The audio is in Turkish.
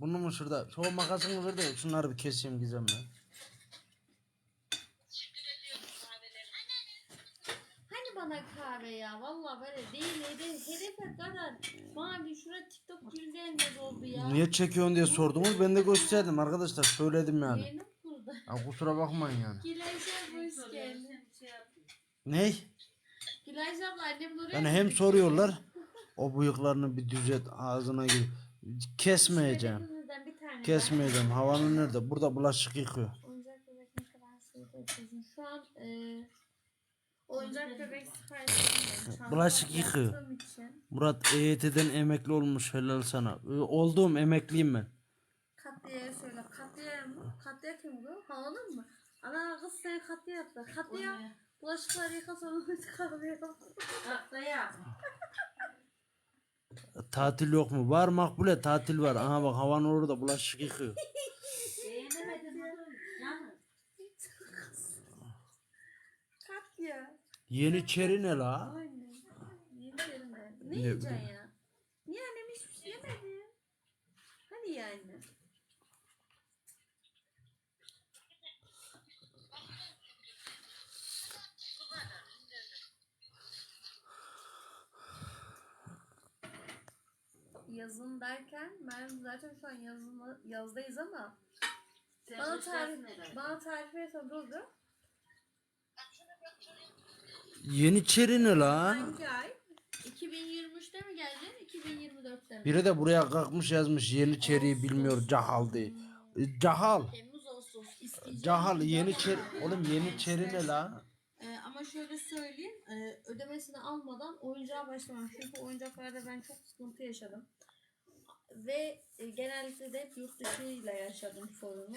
Bunu mu şurada? Şu makasını ver de şunları bir keseyim Gizem'le. Hani bana kahve ya vallahi böyle değil hedef, hedefe kadar bana bir şura TikTok güldenmez oldu ya. Niye çekiyorsun diye sordunuz. Ben de gösterdim arkadaşlar. Söyledim yani. Benim burada. Ya kusura bakmayın yani. Gülayşe hoş geldin. Ney? Gülayşe abla annem buraya Yani hem soruyorlar. O bıyıklarını bir düzelt ağzına gir. Kesmeyeceğim. Kesmeyeceğim. Havanın nerede? Burada bulaşık yıkıyor. Oyuncak bebek ne kadar sevdiğim Şu an e, oyuncak bebek siparişi Bulaşık yıkıyor. için Murat EYT'den emekli olmuş helal sana. Ee, Olduğum emekliyim ben. Katliye söyle. Katliye mi? Katliye kim bu? Halanın mı? Ana kız seni katliye yaptı. Katliye bulaşıkları yıkasana kahve Tahtaya. Tatil yok mu? Var makbule tatil var. Aha bak havan orada bulaşık yıkıyor. Beğenemedin mi? Canım. Katliye. Yeniçeri ne la? Aynen. Yeni yerine. Ne Ne yiyeceksin ya? Niye annem hiçbir şey yemedi? Hani yani? Yazın derken ben zaten şu an yazın, yazdayız ama Sen bana tarif, bana tarif verirsen dur Yeniçeri ne la? Hangi ay? 2023'te mi geldin? 2024'te mi? Biri de buraya kalkmış yazmış Yeniçeri'yi bilmiyor Cahal diye. E, Cahal. Temmuz Ağustos isteyeceğim. Cahal Yeniçeri. Oğlum Yeniçeri ne la? Ee, ama şöyle söyleyeyim, e, ödemesini almadan oyuncağa başlamam. Çünkü oyuncaklarda ben çok sıkıntı yaşadım. Ve e, genellikle de hep yurt dışı ile yaşadım sorunu.